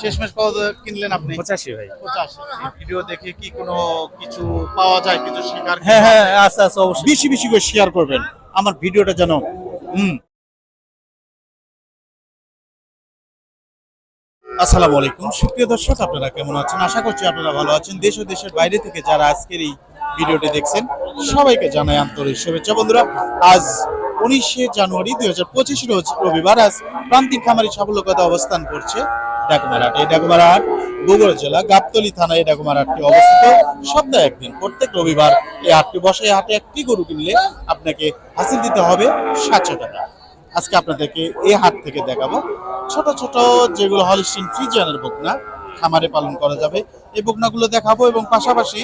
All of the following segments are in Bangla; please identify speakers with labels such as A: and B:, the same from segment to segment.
A: শেষমেশ কত কিনলেন আপনি?
B: পঁচাশি ভাই।
A: পঁচাশি। ভিডিও দেখে কি কোনো কিছু পাওয়া যায় কিছু শেখার
B: হ্যাঁ হ্যাঁ আচ্ছা আচ্ছা অবশ্যই।
A: বেশি বেশি করে শেয়ার করবেন। আমার ভিডিওটা যেন হুম। আসসালামু আলাইকুম। সুপ্রিয় দর্শক আপনারা কেমন আছেন? আশা করছি আপনারা ভালো আছেন। দেশ ও দেশের বাইরে থেকে যারা আজকের এই ভিডিওটি দেখছেন সবাইকে জানাই আন্তরিক শুভেচ্ছা। বন্ধুরা আজ উনিশে জানুয়ারি দুই হাজার পঁচিশ রোজ রবিবার আজ প্রান্তিক খামারি সাফল্যকতা অবস্থান করছে। ডাকুমারহাট এই ডাকুমারহাট বগুড়া জেলা গাবতলী থানায় এই ডাকুমারহাটটি অবস্থিত। সপ্তাহে একদিন, প্রত্যেক রবিবার এই হাটটি বসে। এই হাটে একটি গরু কিনলে আপনাকে হাসিল দিতে হবে সাতশো টাকা। আজকে আপনাদেরকে এই হাট থেকে দেখাবো। ছোট ছোট যেগুলো হলিস্টিন ফ্রিজিয়ানের বকনা, খামারে পালন করা যাবে। এই বকনাগুলো দেখাবো এবং পাশাপাশি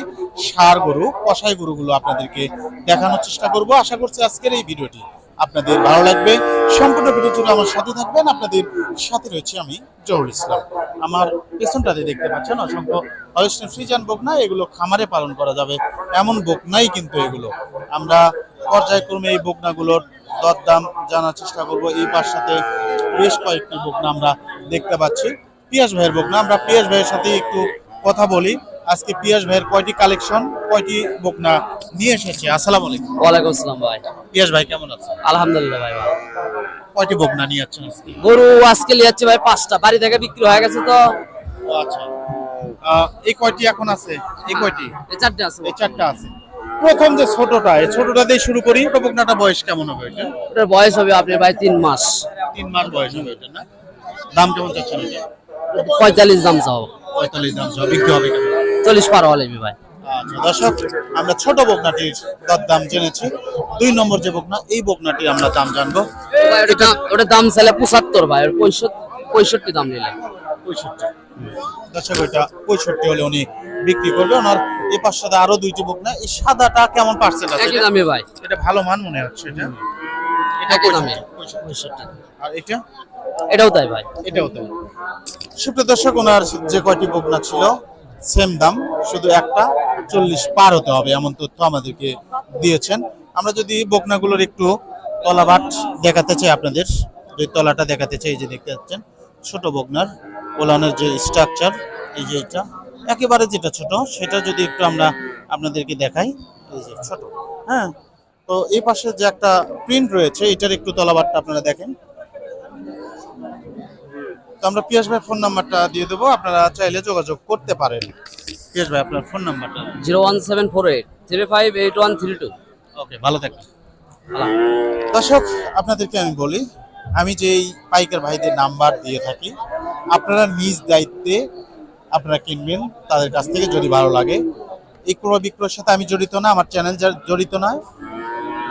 A: সার গরু কষাই গরুগুলো আপনাদেরকে দেখানোর চেষ্টা করব। আশা করছি আজকের এই ভিডিওটি আপনাদের ভালো লাগবে। সম্পূর্ণ ভিডিও জুড়ে আমার সাথে থাকবেন। আপনাদের সাথে রয়েছে আমি, জহুরুল ইসলাম। আমার পেছনটাতে দেখতে পাচ্ছেন অসংখ্য হলিস্টিন ফ্রিজিয়ান বকনা, এগুলো খামারে পালন করা যাবে। এমন বকনাই কিন্তু এগুলো। আমরা পর্যায়ক্রমে এই বকনাগুলোর দরদাম জানার চেষ্টা করব। এই পাশ সাথে বেশ কয়েকটি বকনা আমরা দেখতে পাচ্ছি। পিয়াস ভাইয়ের বকনা। আমরা পিয়াস ভাইয়ের সাথে একটু কথা বলি। আজকে পিয়াস ভাইয়ের কয়টি কালেকশন কয়টি বকনা নিয়ে এসেছে? আসসালাম আলাইকুম।
C: ওয়ালাইকুম আসসালাম ভাই।
A: পিয়াস ভাই কেমন আছেন?
C: আলহামদুলিল্লাহ ভাই ভালো।
A: কয়টি বকনা নিয়ে যাচ্ছেন আজকে?
C: গরু আজকে লিয়াচ্ছে ভাই পাঁচটা। বাড়ি থেকে বিক্রি হয়ে গেছে তো।
A: আচ্ছা। এই কয়টি এখন আছে? এই কয়টি?
C: এই চারটে আছে
A: এই চারটা আছে। প্রথম যে ছোটটা এই ছোটটা দিয়ে শুরু করি ওটা বকনাটা বয়স কেমন হবে এটা?
C: ওটার বয়স হবে আপনি ভাই তিন মাস।
A: তিন মাস বয়স হবে এটা না? দাম কেমন চাচ্ছেন এটা?
C: পঁয়তাল্লিশ দাম চাও।
A: পঁয়তাল্লিশ দাম চাও বিক্রি হবে কেমন?
C: চল্লিশ পার হলে ভাই।
A: আচ্ছা দর্শক আমরা ছোট বকনাটির দাম জেনেছি। দুই নম্বর যে বকনা এই বকনাটি আমরা দাম জানব।
C: ওটার দাম চাইলে পঁচাত্তর ভাই পঁয়ষট্টি দাম নিলে।
A: পঁয়ষট্টি। দর্শক ওইটা পঁয়ষট্টি হলে উনি বিক্রি করবে ওনার এই পাঁচ সাথে আরও দুইটি বকনা এই সাদাটা কেমন পার্সেন্ট আছে
C: একই দামে ভাই।
A: এটা ভালো মান মনে হচ্ছে এটা? এটা
C: একই দামে।
A: পঁয়ষট্টি, আর এটা?
C: এটাও তাই ভাই।
A: এটাও তো সুপ্রিয় দর্শক ওনার যে কয়টি বকনা ছিল সেম দাম, শুধু একটা চল্লিশ পার হতে হবে এমন তথ্য আমাদেরকে দিয়েছেন। আমরা যদি বকনাগুলোর একটু তলাবাট দেখাতে চাই আপনাদের, যে তলাটা দেখাতে চাই যে দেখতে পাচ্ছেন, ছোট বকনার ওলানের যে স্ট্রাকচার এই যে এটা, একেবারে যেটা ছোট, সেটা যদি একটু আমরা আপনাদেরকে দেখাই, এই যে ছোট হ্যাঁ তো এই পাশে যে একটা প্রিন্ট রয়েছে, এটার একটু তলাবাটটা আপনারা দেখেন। তো আমরা পিয়াস ভাই ফোন নাম্বারটা দিয়ে দেবো। আপনারা চাইলে যোগাযোগ করতে পারেন। পিয়াস ভাই আপনার ফোন নাম্বারটা।
C: Zero one seven four eight three five eight one three two.
A: Okay ভালো থাকবেন। দর্শক আপনাদেরকে আমি বলি আমি যেই পাইকার ভাইদের নাম্বার দিয়ে থাকি আপনারা নিজ দায়িত্বে আপনারা কিনবেন তাদের কাছ থেকে যদি ভালো লাগে। এই ক্রয় বিক্রয়ের সাথে আমি জড়িত না আমার চ্যানেল জড়িত না।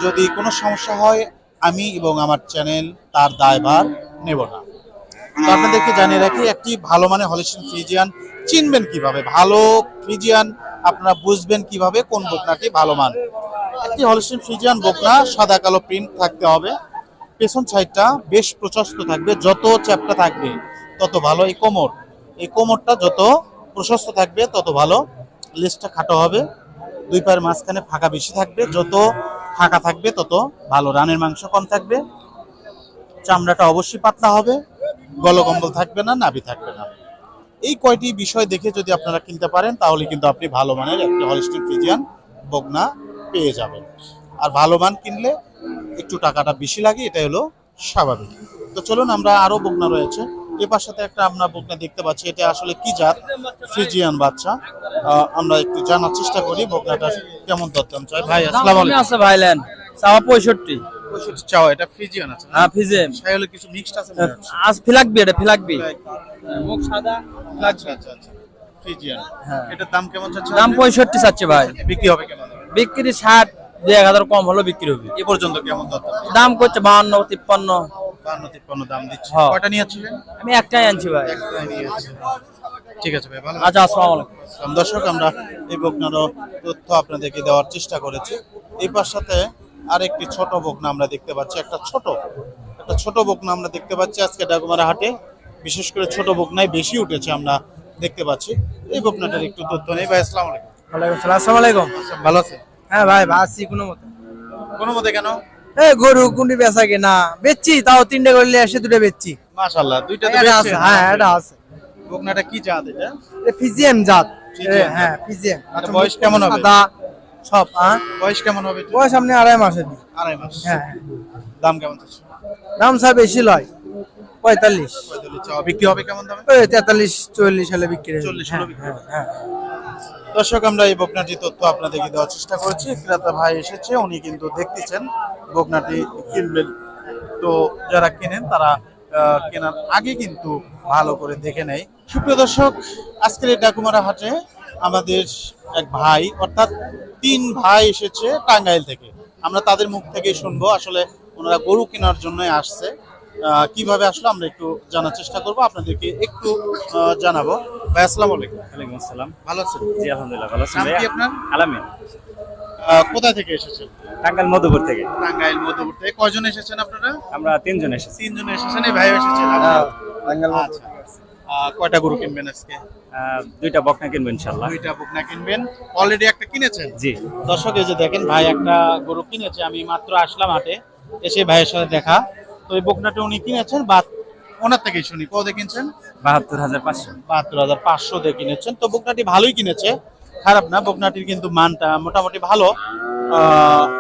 A: যদি কোনো সমস্যা হয় আমি এবং আমার চ্যানেল তার দায়ভার নেব না। আপনাদেরকে জানিয়ে রাখি, একটি ভালো মানে হলিস্টিন ফ্রিজিয়ান চিনবেন কীভাবে? ভালো ফ্রিজিয়ান আপনারা বুঝবেন কীভাবে, কোন বকনাটি ভালো মান? একটি হলিস্টিন ফ্রিজিয়ান বকনা, সাদা কালো প্রিন্ট থাকতে হবে। পেছন সাইডটা বেশ প্রশস্ত থাকবে, যত চ্যাপটা থাকবে, তত ভালো। এই কোমর, এই কোমরটা যত প্রশস্ত থাকবে, তত ভালো। লেজটা খাটো হবে। দুই পায়ের মাঝখানে ফাঁকা বেশি থাকবে, যত ফাঁকা থাকবে, তত ভালো। রানের মাংস কম থাকবে। চামড়াটা অবশ্যই পাতলা হবে। গলকম্বল থাকবে না নাভি থাকবে না। এই কয়টি বিষয় দেখে যদি আপনারা কিনতে পারেন তাহলে কিন্তু আপনি ভালো মানের একটা হলিস্টিন ফিজিয়ান বগনা পেয়ে যাবেন। আর ভালো মান কিনলে একটু টাকাটা বেশি লাগে এটা হলো স্বাভাবিক। তো চলুন আমরা আরও বগনা রয়েছে। এ পাশাতে একটা আমরা বগনা দেখতে পাচ্ছি এটা আসলে কি জাত? ফ্রিজিয়ান বাচ্চা। আমরা একটু জানার চেষ্টা করি বগনাটা কেমন দরদাম চাই ভাই আসসালামু আলাইকুম
B: আছে ভাইলেন চাওয়া পঁয়ষট্টি।
A: পঁয়ষট্টি চাও? এটা আছে
B: হ্যাঁ
A: কিছু মিক্সড আছে
B: আজ ফিলাকবি এটা ফিলাকবি। মুখ সাদা?
A: আচ্ছা আচ্ছা আচ্ছা।
B: হ্যাঁ।
A: এটার দাম কেমন চাচ্ছে
B: দাম পঁয়ষট্টি চাচ্ছে ভাই।
A: বিক্রি হবে কেমন?
B: বিক্রি ষাট দুই এক হাজার কম হলো বিক্রি হবে।
A: এ পর্যন্ত কেমন
B: দাম? করছে বাহান্ন তিপ্পান্ন।
A: বান্ন তিপ্পান্ন দাম দিচ্ছে।
B: হ্যাঁ।
A: কয়টা নিয়েছিলেন
B: আমি একটাই আনছি ভাই।
A: একটাই নিয়েছি ঠিক আছে ভাই ভালো।
B: আচ্ছা আসসালামু আলাইকুম।
A: দর্শক আমরা এই বকনারও তথ্য আপনাদেরকে দেওয়ার চেষ্টা করেছি। এই পাশ সাথে আরেকটি ছোট বকনা আমরা দেখতে পাচ্ছি একটা ছোট একটা ছোট বকনা আমরা দেখতে পাচ্ছি আজকে ডাকুমারা হাটে। বিশেষ করে ছোট বকনায় বেশি উঠেছে আমরা দেখতে পাচ্ছি। এই বকনাটার একটু তথ্য নেই। ভাই আসসালামু আলাইকুম।
B: ওয়ালাইকুম সালাম। আসসালামু আলাইকুম।
A: ভালো
B: হ্যাঁ ভাই কোনো মতে?
A: কোনো মতে কেন?
B: এ গরু কুন্ডি বেচা কিনা। বেচছি তাও তিনটে করলে এসে দুটো বেচছি।
A: মাশাআল্লাহ দুইটা তো
B: আছে হ্যাঁ এটা আছে।
A: বকনাটা কি জাত এটা?
B: জাত। হ্যাঁ ফিজিএম
A: আচ্ছা, বয়স কেমন হবে?
B: সব হ্যাঁ?
A: বয়স কেমন হবে
B: বয়স আপনি আড়াই মাসের দিন
A: আড়াই মাস।
B: হ্যাঁ।
A: দাম কেমন চাচ্ছ
B: দাম স্যার বেশি লয়। পঁয়তাল্লিশ।
A: পঁয়তাল্লিশ। বিক্রি হবে কেমন দামে?
B: ওই তেতাল্লিশ চল্লিশ হলে বিক্রি হবে।
A: 40
B: হ্যাঁ,
A: হলে বিক্রি
B: হ্যাঁ।
A: দর্শক আমরা এই বকনাটি তথ্য আপনাদেরকে দেওয়ার চেষ্টা করেছি। ক্রেতা ভাই এসেছে উনি কিন্তু দেখতেছেন বকনাটি কিনবেন। তো যারা কেনেন তারা কেনার আগে কিন্তু ভালো করে দেখে নেয়। সুপ্রিয় দর্শক আজকের এই ডাকুমারা হাটে আমাদের এক ভাই অর্থাৎ তিন ভাই এসেছে টাঙ্গাইল থেকে। আমরা তাদের মুখ থেকে শুনব আসলে ওনারা গরু কেনার জন্য আসছে। কীভাবে আসলো আমরা একটু জানার চেষ্টা করব আপনাদেরকে একটু জানাব। ভাই আসসালামু আলাইকুম।
D: ওয়ালাইকুম আসসালাম।
A: ভালো আছেন?
D: জি আলহামদুলিল্লাহ ভালো আছেন ভাইয়া?
A: আপনার?
D: আলামিন।
A: কোথা থেকে এসেছেন?
D: টাঙ্গাইল মধুপুর থেকে।
A: টাঙ্গাইল মধ্যপুর থেকে। কয়জন এসেছেন আপনারা?
D: আমরা তিনজন এসেছি।
A: তিনজন এসেছেন এই ভাই এসেছেন
B: হ্যাঁ,
A: আচ্ছা। আহ, কয়টা গরু কিনবেন আজকে?
D: দুইটা বকনা কিনবো ইনশাল্লাহ
A: দুইটা বুক না কিনবেন। অলরেডি একটা কিনেছেন?
D: জি।
A: দর্শক এই যে দেখেন ভাই একটা গরু কিনেছে আমি মাত্র আসলাম হাটে এসে ভাইয়ের সাথে দেখা। তো এই বকনাটা উনি কিনেছেন বা ওনার থেকেই শুনি। কত কিনছেন?
D: বাহাত্তর হাজার পাঁচশো।
A: বাহাত্তর হাজার পাঁচশো দিয়ে কিনেছেন। তো বকনাটি ভালোই কিনেছে। খারাপ না বকনাটির কিন্তু মানটা মোটামুটি ভালো।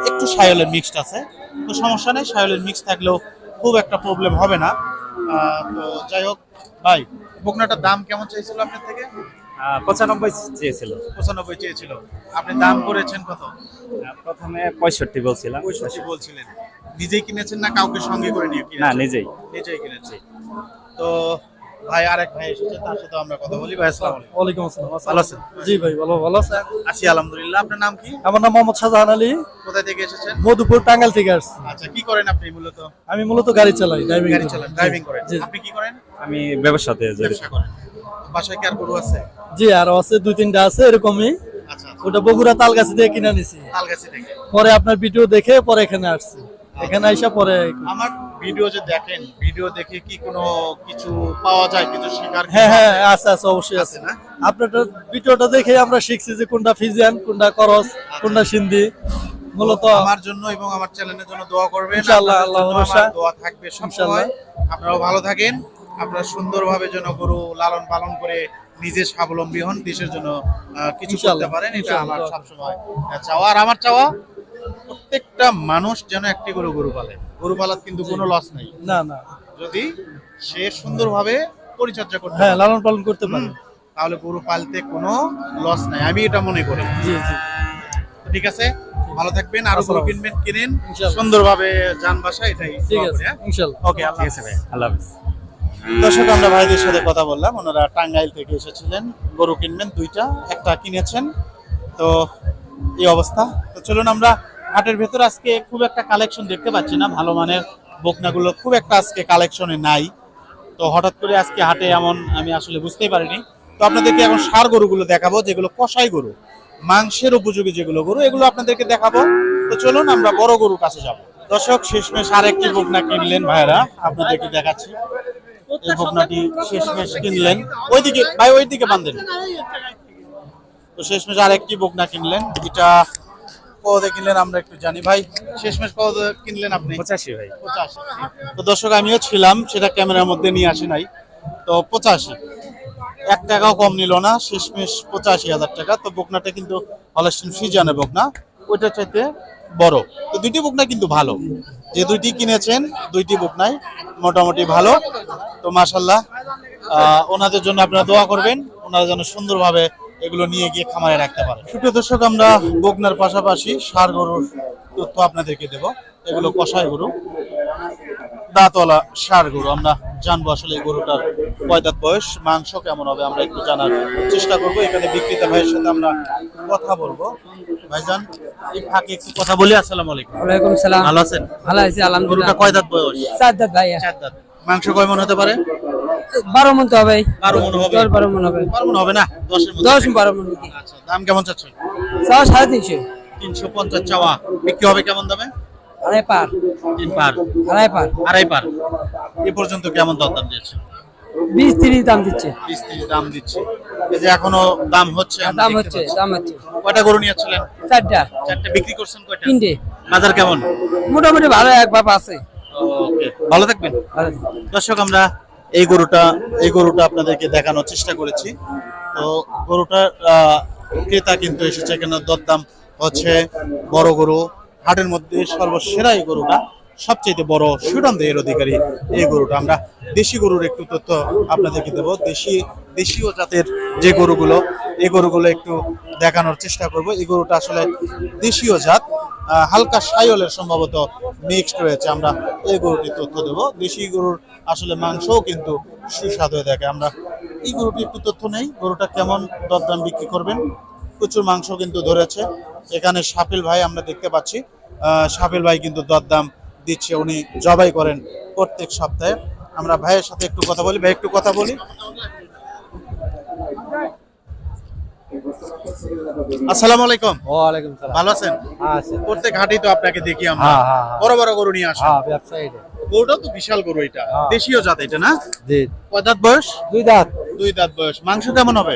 A: একটু সায়লের মিক্সড আছে। তো সমস্যা নেই সায়লের মিক্স থাকলেও খুব একটা প্রবলেম হবে না। তো যাই হোক ভাই বকনাটার দাম কেমন চাইছিল আপনার থেকে?
D: পঁচানব্বই চেয়েছিল।
A: পঁচানব্বই চেয়েছিল। আপনি দাম করেছেন কত?
D: প্রথমে পঁয়ষট্টি বলছিলাম।
A: পঁয়ষট্টি বলছিলেন। নিজেই কিনেছেন না কাউকে সঙ্গে করে নিয়ে
D: না নিজেই।
A: নিজেই কিনেছি তো ভাই আরেক ভাই এসেছে তার সাথে আমরা কথা বলি। ভাই আসসালামু আলাইকুম।
B: ওয়ালাইকুম আসসালাম।
A: ভালো আছেন?
B: জি ভাই ভালো ভালো আছেন
A: আছি আলহামদুলিল্লাহ। আপনার নাম কি?
B: আমার নাম মোহাম্মদ শাহজাহান আলী।
A: কোথা থেকে এসেছেন?
B: মধুপুর টাঙ্গাইল থেকে আসছি।
A: আচ্ছা কি করেন আপনি মূলত?
B: আমি মূলত গাড়ি চালাই ড্রাইভিং
A: গাড়ি চালান ড্রাইভিং করেন। আপনি কি করেন?
D: আমি ব্যবসাতে
A: ব্যবসা করেন। বাসায় কি আর গরু আছে?
B: জি আরও আছে দুই তিনটা আছে এরকমই।
A: আচ্ছা আচ্ছা।
B: ওটা বগুড়া তালগাছি দিয়ে কিনে নিছি
A: তালগাছি থেকে।
B: পরে আপনার ভিডিও দেখে পরে এখানে আসছি। এখানে আইসা পরে
A: আমার ভিডিও যে দেখেন ভিডিও দেখে কি কোনো কিছু পাওয়া যায় কিছু শেখার
B: হ্যাঁ হ্যাঁ
A: আছে?
B: আছে অবশ্যই আছে
A: না?
B: আপনার ভিডিওটা দেখে আমরা শিখছি যে কোনটা ফিজিয়ান কোনটা করস কোনটা সিন্ধি। মূলত
A: আমার জন্য এবং আমার চ্যানেলের জন্য দোয়া করবেন।
B: ইনশাআল্লাহ, আল্লাহ ভরসা।
A: দোয়া থাকবে সবসময় আপনারাও ভালো থাকেন। আপনারা সুন্দরভাবে যেন গরু লালন পালন করে নিজে স্বাবলম্বী হন দেশের জন্য কিছু করতে পারেন। এটা আমার সবসময় চাওয়া। আর আমার চাওয়া প্রত্যেকটা মানুষ যেন একটি গরু গরু পালে। গরু পালার কিন্তু কোনো লস নেই।
B: না না।
A: যদি সে সুন্দরভাবে পরিচর্যা করতে
B: হ্যাঁ লালন পালন করতে পারে।
A: তাহলে গরু পালতে কোনো লস নাই। আমি এটা মনে করি।
B: জি জি।
A: ঠিক আছে? ভালো থাকবেন আরও গরু কিনবেন কিনেন।
B: ইনশাআল্লাহ।
A: সুন্দরভাবে যান বাসা এটাই
B: ঠিক আছে
A: করি, হ্যাঁ? ওকে আল্লাহ
D: ঠিক আছে ভাই আল্লাহ হাফিজ।
A: দর্শক আমরা ভাইদের সাথে কথা বললাম। ওনারা টাঙ্গাইল থেকে এসেছিলেন। গরু কিনবেন দুইটা একটা কিনেছেন। তো এই অবস্থা। তো চলুন আমরা হাটের ভেতর আজকে খুব একটা কালেকশন দেখতে পাচ্ছি না, ভালো মানের বকনাগুলো খুব একটা আজকে কালেকশনে নাই। তো হঠাৎ করে আজকে হাটে এমন আমি আসলে বুঝতেই পারিনি। তো আপনাদেরকে এখন সার গরুগুলো দেখাবো, যেগুলো কষাই গরু, মাংসের উপযোগী যেগুলো গরু, এগুলো আপনাদেরকে দেখাবো। তো চলুন আমরা বড় গরুর কাছে যাব। দর্শক, শেষমেশ আরেকটি বকনা কিনলেন ভাইরা আপনাদেরকে দেখাচ্ছি। এই বকনাটি শেষমেশ কিনলেন। ওইদিকে, ভাই, ওইদিকে বান্ধেন তো শেষমেশ আরেকটি বকনা কিনলেন এটা কত কিনলেন আমরা একটু জানি। ভাই শেষমেশ কত কিনলেন আপনি?
D: পঁচাশি ভাই।
A: পঁচাশি। তো দর্শক আমিও ছিলাম সেটা ক্যামেরার মধ্যে নিয়ে আসি নাই। তো পঁচাশি। এক টাকাও কম নিল না শেষমেশ পঁচাশি হাজার টাকা। তো বকনাটা কিন্তু হলস্টিন ফিজানের বকনা ওইটা চাইতে বড়। তো দুইটি বকনা কিন্তু ভালো। যে দুইটি কিনেছেন দুইটি বকনাই মোটামুটি ভালো। তো মাশাল্লাহ ওনাদের জন্য আপনারা দোয়া করবেন। ওনারা যেন সুন্দরভাবে এগুলো নিয়ে গিয়ে খামারে রাখতে পারে। সুপ্রিয় দর্শক আমরা বকনার পাশাপাশি সার গরুর তথ্য আপনাদেরকে দেব। এগুলো কষাই গরু দাঁতওয়ালা সার গরু। আমরা জানব আসলে এই গরুটার কয় দাঁত বয়স মাংস কেমন হবে আমরা একটু জানার চেষ্টা করব। এখানে বিক্রেতা ভাইয়ের সাথে আমরা কথা বলব। ভাইজান এই ফাঁকে একটু কথা বলি। আসসালামু আলাইকুম।
E: ওয়ালাইকুম সালাম।
A: ভালো আছেন?
E: ভালো আছি
A: গরুটা
E: আলহামদুলিল্লাহ।
A: কয় দাঁত বয়স?
E: চার দাঁত ভাইয়া।
A: চার দাঁত। মাংস কয় মন হতে পারে?
E: বারো মন তো হবে
A: বারো মন হবে।
E: দশ বারো মন হবে।
A: বারো মন হবে না?
E: দশ বারো মন
A: আচ্ছা দাম কেমন চাচ্ছেন?
E: চাও সাড়ে তিনশো।
A: তিনশো পঞ্চাশ চাওয়া। বিক্রি হবে কেমন দামে?
E: আড়াই পার।
A: তিন পার।
E: আড়াই পার।
A: আড়াই পার। এ পর্যন্ত কেমন দরদাম দিয়েছে?
E: বিশ তিরিশ দাম দিচ্ছে।
A: বিশ ত্রিশ দাম দিচ্ছে। এই যে এখনও দাম হচ্ছে
E: দাম হচ্ছে দাম হচ্ছে।
A: কয়টা গরু নিয়েছিলেন
E: চারটা।
A: চারটে। বিক্রি করছেন কয়টা?
E: তিনটে।
A: বাজার কেমন?
E: মোটামুটি ভালো এক বাপ আছে।
A: ভালো থাকবেন। দর্শক, আমরা এই গরুটা এই গরুটা আপনাদেরকে দেখানোর চেষ্টা করেছি। তো গরুটার ক্রেতা কিন্তু এসেছে কেন দরদাম হচ্ছে বড় গরু, হাটের মধ্যে সর্বসেরা এই গরুটা। সবচেয়ে বড় সুনাম দেহের অধিকারী এই গরুটা। আমরা দেশি গরুর একটু তথ্য আপনাদেরকে দেবো। দেশি, দেশীয় জাতের যে গরুগুলো, এই গরুগুলো একটু দেখানোর চেষ্টা করব। এই গরুটা আসলে দেশীয় জাত। হালকা সাইলের সম্ভবত মিক্সড রয়েছে। আমরা এই গরুটির তথ্য দেবো। দেশি গরুর আসলে মাংসও কিন্তু সুস্বাদু হয়ে থাকে। আমরা এই গরুটির একটু তথ্য নেই। গরুটা কেমন দরদাম বিক্রি করবেন? প্রচুর মাংস কিন্তু ধরেছে। এখানে সাপিল ভাই আমরা দেখতে পাচ্ছি। সাপিল ভাই কিন্তু দরদাম দিচ্ছে উনি জবাই করেন প্রত্যেক সপ্তাহে। আমরা ভাইয়ের সাথে একটু কথা বলি ভাই একটু কথা বলি। আসসালামু আলাইকুম।
B: ওয়ালাইকুম সালাম।
A: ভালো আছেন? প্রত্যেক হাটেই তো আপনাকে দেখি আমরা।
B: হ্যাঁ, হ্যাঁ, হ্যাঁ।
A: বড় বড় গরু নিয়ে আসেন।
B: হ্যাঁ ব্যবসায়ী
A: গরুটা তো বিশাল গরু এটা। দেশীয় জাত এটা না?
B: জি।
A: কয় দাঁত বয়স?
B: দুই দাঁত।
A: দুই দাঁত বয়স। মাংস কেমন হবে?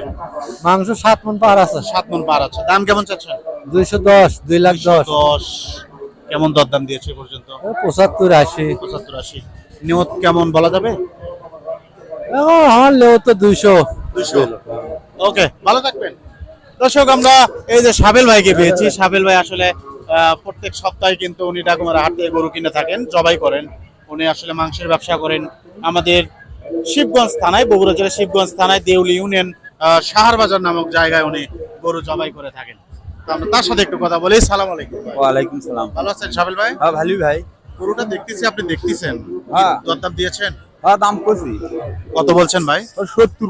B: মাংস সাত মন পার আছে।
A: সাত মন পার আছে। দাম কেমন চাচ্ছেন?
B: দুইশো দশ দুই লাখ দশ।
A: দশ। কেমন দরদাম দিয়েছে এ পর্যন্ত?
B: পঁচাত্তর আশি।
A: পঁচাত্তর আশি। নিয়ত কেমন বলা যাবে?
B: আমার লেও তো দুইশো।
A: দুশো ওকে ভালো থাকবেন। দর্শক আমরা এই যে সাবেল ভাইকে পেয়েছি। সাবেল ভাই আসলে প্রত্যেক সপ্তাহে কিন্তু উনি ডাকুমার হাট থেকে গরু কিনে থাকেন জবাই করেন। উনি আসলে মাংসের ব্যবসা করেন। আমাদের শিবগঞ্জ থানায় বগুড়া জেলার শিবগঞ্জ থানায় দেউলি ইউনিয়ন সাহারবাজার নামক জায়গায় উনি গরু জবাই করে থাকেন। আমরা তার সাথে একটু কথা বলি। সালাম আলাইকুম
B: ওয়ালাইকুম সালাম।
A: ভালো আছেন সাবেল ভাই?
B: হ্যাঁ ভালো ভাই।
A: গরুটা দেখতেছি আপনি দেখতেছেন।
B: হ্যাঁ।
A: দরদাম দিয়েছেন?
B: হ্যাঁ দাম করছি
A: কত বলছেন ভাই?
B: সত্তর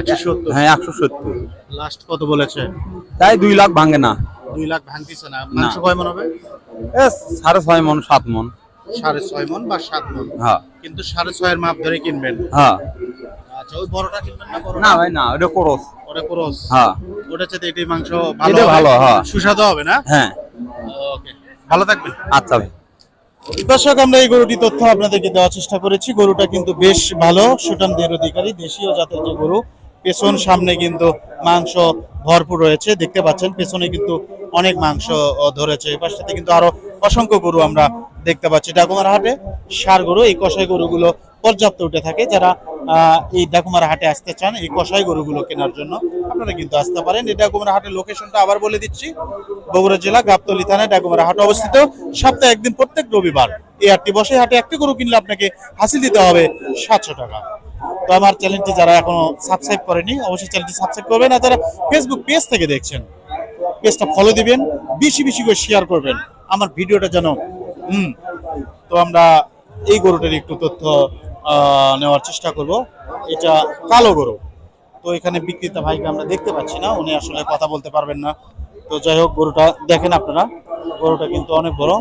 A: একশো সত্তর।
B: হ্যাঁ একশো সত্তর।
A: লাস্ট কত বলেছে
B: তাই দুই লাখ ভাঙে না।
A: দুই লাখ ভাঙতিছে না। মাংস কয় মন হবে?
B: সাড়ে ছয় মন সাত মন।
A: সাড়ে ছয় মন বা সাত মন।
B: হ্যাঁ।
A: কিন্তু সাড়ে ছয়ের মাপ ধরে কিনবেন।
B: হ্যাঁ।
A: আচ্ছা ওই বড়টা কিনবেন না
B: না ভাই না ওটা করস।
A: ওটা ক্রস।
B: হ্যাঁ।
A: ওটা চাইতে এটাই মাংস ভালো
B: এটা। ভালো, হ্যাঁ।
A: সুস্বাদু হবে না?
B: হ্যাঁ।
A: ওকে ভালো থাকবেন।
B: আচ্ছা ভাই।
A: দর্শক আমরা এই গরুটি তথ্য আপনাদেরকে দেওয়ার চেষ্টা করেছি। গরুটা কিন্তু বেশ ভালো সুটামদের অধিকারী দেশীয় জাতের যে গরু পেছন সামনে কিন্তু মাংস ভরপুর রয়েছে। দেখতে পাচ্ছেন পেছনে কিন্তু অনেক মাংস ধরেছে। এই পাশটাতে কিন্তু আরও অসংখ্য গরু আমরা দেখতে পাচ্ছি। ডাকুমার হাটে সার গরু এই কষাই গরুগুলো পর্যাপ্ত উঠে থাকে যারা এই ডাকুমার হাটে আসতে চান, এই কষাই গরুগুলো কেনার জন্য, আপনারা কিন্তু আসতে পারেন। এই ডাকুমার হাটের লোকেশনটা আবার বলে দিচ্ছি, বগুড়া জেলা, গাবতলি থানায় ডাকুমার হাট অবস্থিত। সপ্তাহে একদিন প্রত্যেক রবিবার এই হাটটি বসে, হাটে একটি গরু কিনলে আপনাকে হাসিল দিতে হবে সাতশো টাকা। তো আমার চ্যানেলটি যারা এখনও সাবস্ক্রাইব করেনি, অবশ্যই চ্যানেলটি সাবস্ক্রাইব করবেন আর যারা ফেসবুক পেজ থেকে দেখছেন পেজটা ফলো দিবেন, বেশি বেশি করে শেয়ার করবেন। আমার ভিডিওটা যেন, হুম, তো আমরা এই গরুটার একটু তথ্য নেওয়ার চেষ্টা করব। এটা কালো গরু। তো এখানে বিক্রেতা ভাইকে আমরা দেখতে পাচ্ছি না উনি আসলে কথা বলতে পারবেন না। তো যাই হোক গরুটা দেখেন আপনারা। গরুটা কিন্তু অনেক বড়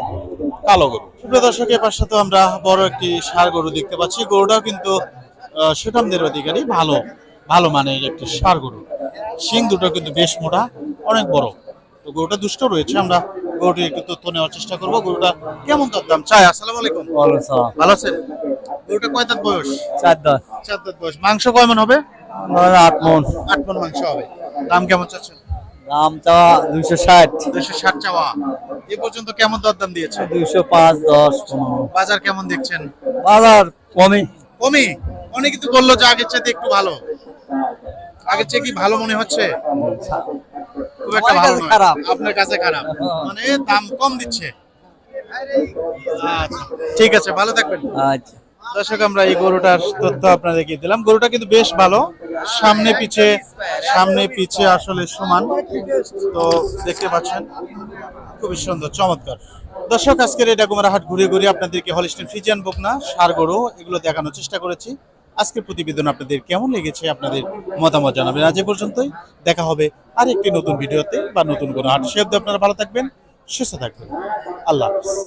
A: কালো গরু। সুপ্রিয় দর্শকের পাশে তো আমরা বড় একটি সার গরু দেখতে পাচ্ছি। গরুটাও কিন্তু সুঠামদের অধিকারী ভালো ভালো মানের একটি সার গরু। শিং দুটো কিন্তু বেশ মোটা অনেক বড়। তো গরুটা দুষ্ট রয়েছে আমরা গরুটির একটু তথ্য নেওয়ার চেষ্টা করব। গরুটা কেমন তার দাম চাই আসসালামু আলাইকুম। ভালো আছেন? গরুটা কয় দাঁত বয়স?
B: চার দশ
A: চার দাঁত বয়স। মাংস কয় মন হবে?
B: আট মন।
A: আট মন মাংস হবে। দাম কেমন চাচ্ছেন?
B: দাম চাওয়া দুইশো ষাট।
A: দুশো ষাট চাওয়া। এ পর্যন্ত কেমন দরদাম দিয়েছে?
B: দুইশো পাঁচ দশ পনেরো।
A: বাজার কেমন দেখছেন?
B: বাজার কমই।
A: কমই? অনেকে তো বলল যে আগের চাইতে একটু ভালো। আগের চেয়ে কি ভালো মনে হচ্ছে? খুব একটা ভালো
B: খারাপ।
A: আপনার কাছে খারাপ। মানে দাম কম দিচ্ছে। আচ্ছা। ঠিক আছে ভালো থাকবেন।
B: আচ্ছা।
A: দর্শক, আমরা এই গরুটার তথ্য আপনাদেরকে দিলাম। গরুটা কিন্তু বেশ ভালো। সামনে পিছে সামনে পিছে আসলে সমান। তো দেখতে পাচ্ছেন, খুবই সুন্দর, চমৎকার। দর্শক, আজকের এটা ডাকুমারা হাট ঘুরে ঘুরে আপনাদেরকে হলিস্টেন ফিজিয়ান বকনা, সার গরু, এগুলো দেখানোর চেষ্টা করেছি। আজকের প্রতিবেদন আপনাদের কেমন লেগেছে আপনাদের মতামত জানাবেন। আজ পর্যন্তই, দেখা হবে আর একটি নতুন ভিডিওতে বা নতুন কোনো হাট সে আপনারা ভালো থাকবেন, সুস্থ থাকবেন। আল্লাহ হাফিজ।